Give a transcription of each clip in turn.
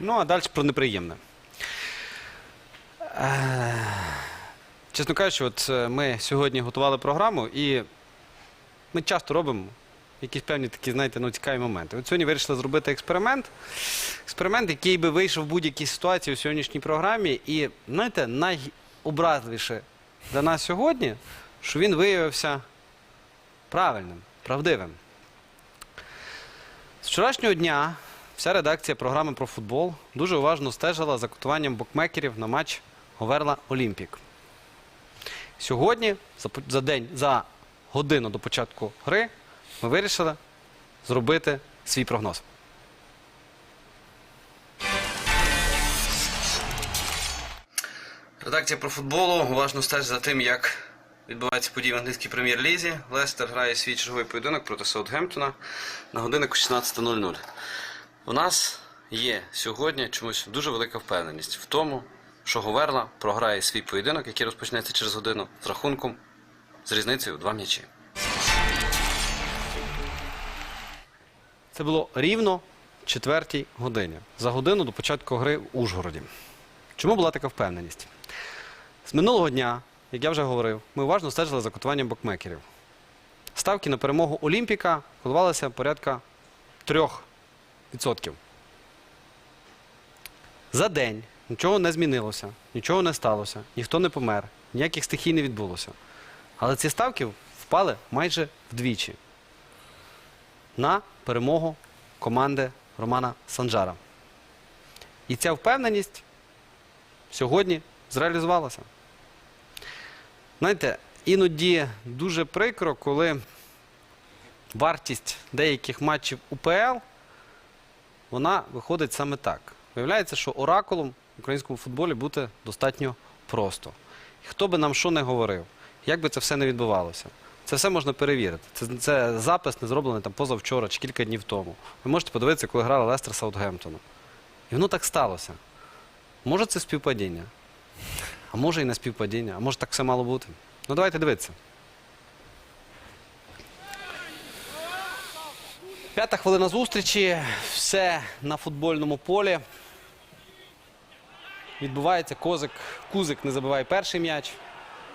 Ну, а далі про неприємне. Е, Чесно кажучи, от е, ми сьогодні готували програму, і ми часто робимо якісь певні такі, знаєте, ну, цікаві моменти. От сьогодні вирішили зробити експеримент. Експеримент, який би вийшов в будь-якій ситуації у сьогоднішній програмі. І, знаєте, найобразливіше для нас сьогодні, що він виявився правильним, правдивим. З вчорашнього дня вся редакція програми про футбол дуже уважно стежила за котуванням букмекерів на матч Говерла Олімпік. Сьогодні, за, день, за годину до початку гри, ми вирішили зробити свій прогноз. Редакція про футболу уважно стежить за тим, як відбуваються події в англійській прем'єр-лізі. Лестер грає свій черговий поєдинок проти Саутгемптона на годиннику 16.00. У нас є сьогодні чомусь дуже велика впевненість в тому, що Говерла програє свій поєдинок, який розпочнеться через годину, з рахунком з різницею в два м'ячі. Це було рівно четвертій годині. За годину до початку гри в Ужгороді. Чому була така впевненість? З минулого дня, як я вже говорив, ми уважно стежили за котуванням букмекерів. Ставки на перемогу Олімпіка коливалися порядка 3%. За день нічого не змінилося, нічого не сталося, ніхто не помер, ніяких стихій не відбулося. Але ці ставки впали майже вдвічі на перемогу команди Романа Санджара. І ця впевненість сьогодні зреалізувалася. Знаєте, іноді дуже прикро, коли вартість деяких матчів УПЛ вона виходить саме так. Виявляється, що оракулом в українському футболі бути достатньо просто. Хто би нам що не говорив, як би це все не відбувалося, це все можна перевірити. Це, це запис не зроблений там позавчора чи кілька днів тому. Ви можете подивитися, коли грала Лестер з Саутгемптоном. І воно так сталося. Може, це співпадіння, а може і не співпадіння, а може так все мало бути. Ну давайте дивитися. П'ята хвилина зустрічі. Все на футбольному полі. Відбувається козик. Кузик не забиває перший м'яч.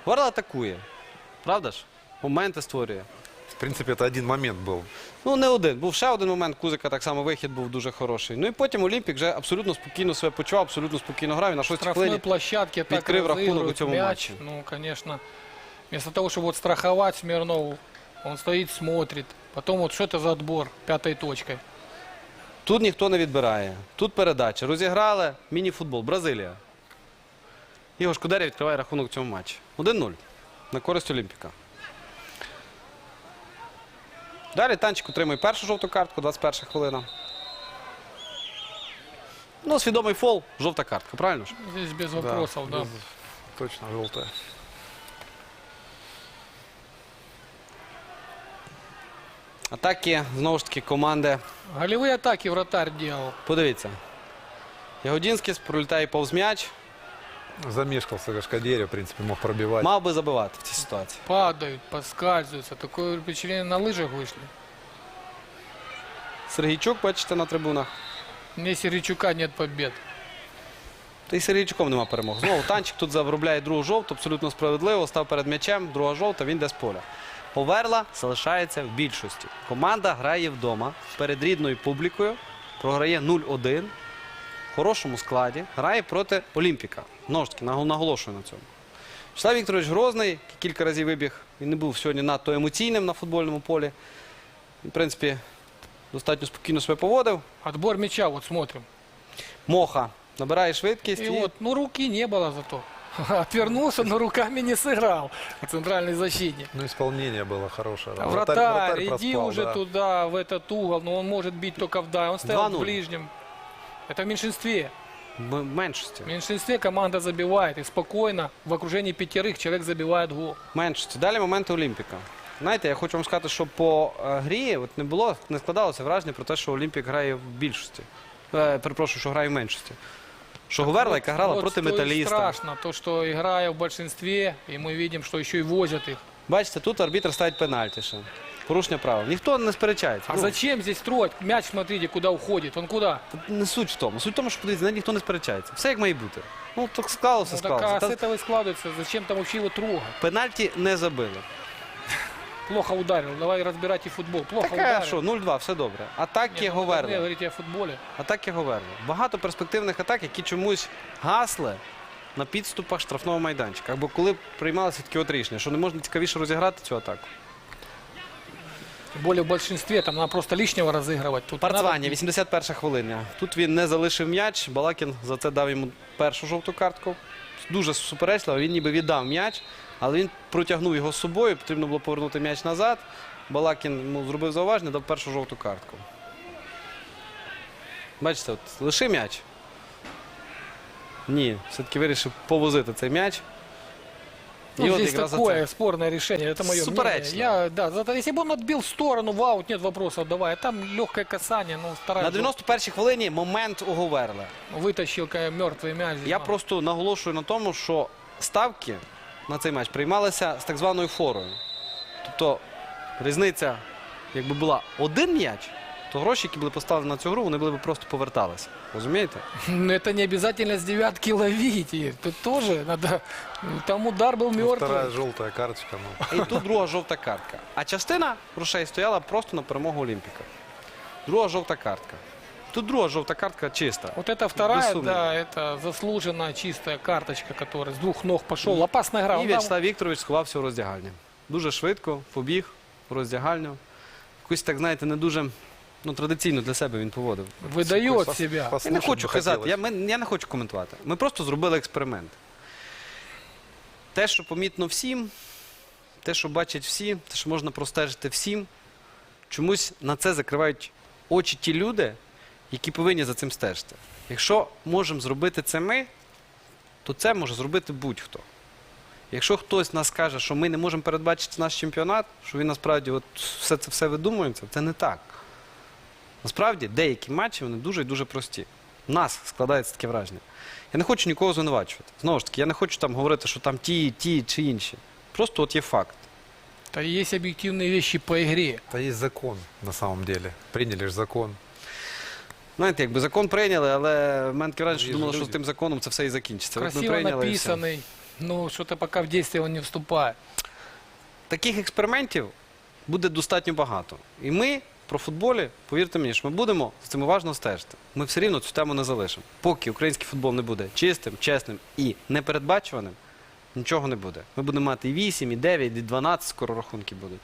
Горла атакує. Правда ж? Моменти створює. В принципе, это один момент был. Ну, не один. Був ще один момент. Кузика так само вихід був дуже хороший. Ну і потім Олімпік вже абсолютно спокійно себе почував, абсолютно спокійно грав. І на шостій штрафной хвилині площадке так відкрив рахунок у разыгрывают цьому мяч. матчі. Ну, конечно, вместо того, чтобы вот страховать Смирнову, он стоит, смотрит. Потом вот что это за отбор пятой точкой. Тут ніхто не відбирає. Тут передача. Розіграли міні-футбол. Бразилія. Ігор Шкудеря відкриває рахунок в цьому матчі. 1-0 на користь Олімпіка. Далі Танчик отримує першу жовту картку, 21 хвилина. Ну, свідомий фол, жовта картка, правильно ж? Здесь без вопросов, да. без- Точно желтая. Атаки, знову ж таки, команди. Голевые атаки вратарь делал. Подивіться. Ягодінський пролітає повз м'яч. Замешкался Гашкадеря, в принципе, мог пробивать. Мав би забивати в цій ситуації. Падают, поскальзываются. Такое впечатление на лыжах вышли. Сергійчук, бачите, на трибунах. Мне Серичука нет побед. Та й Сергійчуком нема перемог. Знову танчик тут заробляє другу жовту, абсолютно справедливо. Став перед м'ячем, друга жовта, він йде з поля. Поверла залишається в більшості. Команда грає вдома перед рідною публікою, програє 0-1 в хорошому складі, грає проти Олімпіка. Нагол- наголошую на цьому. Вячеслав Вікторович Грозний, який кілька разів вибіг, він не був сьогодні надто емоційним на футбольному полі. В принципі, достатньо спокійно себе поводив. Отбор мяча, вот смотрим. Моха набирає швидкість. И і- вот, ну руки не было зато Отвернулся, но руками не сыграл. Центральный защитник. Ну, исполнение было хорошее. А Вратарь- Вратарь, вратарь иди проспал, уже да. туда, в этот угол, но он может бить только в да. Он стоял 2:0. в ближнем. Это в меньшинстве. в меншості. В меньшинстве команда забивает. И спокойно, в окружении пятерых, человек забивает гол. меншості. Далі моменти Олімпіка. Знаєте, я хочу вам сказати, що по е, грі от не було, не складалося враження про те, що Олімпік грає в більшості. Е, перепрошую, що грає в меншості. Що Говерла, яка грала вот проти что и металіста. страшно, то, что играя в большинстве, и мы видим, что еще и возят их. Бачите, тут арбітр ставить пенальті ще. порушення правил. Ніхто не сперечається. А Ну, зачем здесь строить? Мяч, смотрите, куда уходит. Он куда? Не суть в тому. Суть в тому, що подивіться, навіть ніхто не сперечається. Все як має бути. Ну, так склалося, Ну, так склалося. а Та с этого и складывается. Зачем там вообще его трогать? Пенальті не забили. Плохо ударил. Давай разбирать и футбол. Плохо Таке, ударил. що 0-2, все добре. Атаки Нет, ну, вы должны Говерли. говорить о футболе. Атаки Говерли. Багато перспективних атак, які чомусь гасли на підступах штрафного майданчика. Або коли приймалися такі от рішення, що не можна цікавіше розіграти цю атаку. Тем более в большинстве. Там надо просто лишнего разыгрывать. Тут Парцвання, надо- 81 хвилина. Тут він не залишив м'яч. Балакін за це дав йому першу жовту картку. Дуже суперечливо. Він ніби віддав м'яч, але він протягнув його з собою. Потрібно було повернути м'яч назад. Балакін йому зробив зауваження, дав першу жовту картку. Бачите, от лиши м'яч. Ні, все-таки вирішив повозити цей м'яч. Ну, І от здесь якраз за такое це. спорное решение. Это мое мнение. Суперечно. Я, да, зато если бы он отбил в сторону, в аут, нет вопросов, давай. А Там легкое касание, ну, вторая На 91-й хвилині момент у Говерли. вытащил мертвый мяч. Я Ну, просто наголошую на тому, що ставки на цей матч приймалися з так званою форою. Тобто різниця, якби була один м'яч, то гроші, які були поставлені на цю гру, вони були б просто поверталися. Розумієте? Ну, это не обязательно с девятки ловить. И тут тоже надо... Там удар был Ну, мертвый. вторая желтая карточка. Ну. І тут друга жовта картка. А частина грошей стояла просто на перемогу Олімпіка. Друга жовта картка. Тут друга жовта картка чиста. Вот это вторая, сомнений. да, это заслуженная чистая карточка, которая с двух ног пошел. Опасная игра. І Он там- В'ячеслав Вікторович сховався у роздягальні. Дуже швидко побіг у роздягальню. Якось так, знаєте, не дуже ну, традиційно для себе він поводив. Выдает Пос- себя. Я не послушать хочу бы казати, хотелось. я, ми- я не хочу коментувати. Ми просто зробили експеримент. Те, що помітно всім, те, що бачать всі, те, що можна простежити всім, чомусь на це закривають очі ті люди, які повинні за цим стежити. Якщо можемо зробити це ми, то це може зробити будь-хто. Якщо хтось нас каже, що ми не можемо передбачити наш чемпіонат, що він насправді от все це все видумується, це не так. Насправді деякі матчі вони дуже і дуже прості. У нас складається таке враження. Я не хочу нікого звинувачувати. Знову ж таки, я не хочу там говорити, що там ті, ті чи інші. Просто от є факт. Да есть объективные вещи по игре. Это есть закон на самом деле. Приняли же закон. Знаєте, якби закон прийняли, але в мене таке враження, що думали, що з тим законом це все і закінчиться. От ми Красиво прийняли і все. написанный. Ну, что-то пока в действие он не вступает. Таких експериментів буде достатньо багато. І ми про футболі, повірте мені, що ми будемо з цим уважно стежити. Ми все рівно цю тему не залишимо. Поки український футбол не буде чистим, чесним і непередбачуваним, нічого не буде. Ми будемо мати і 8, і 9, і 12 скоро рахунки будуть.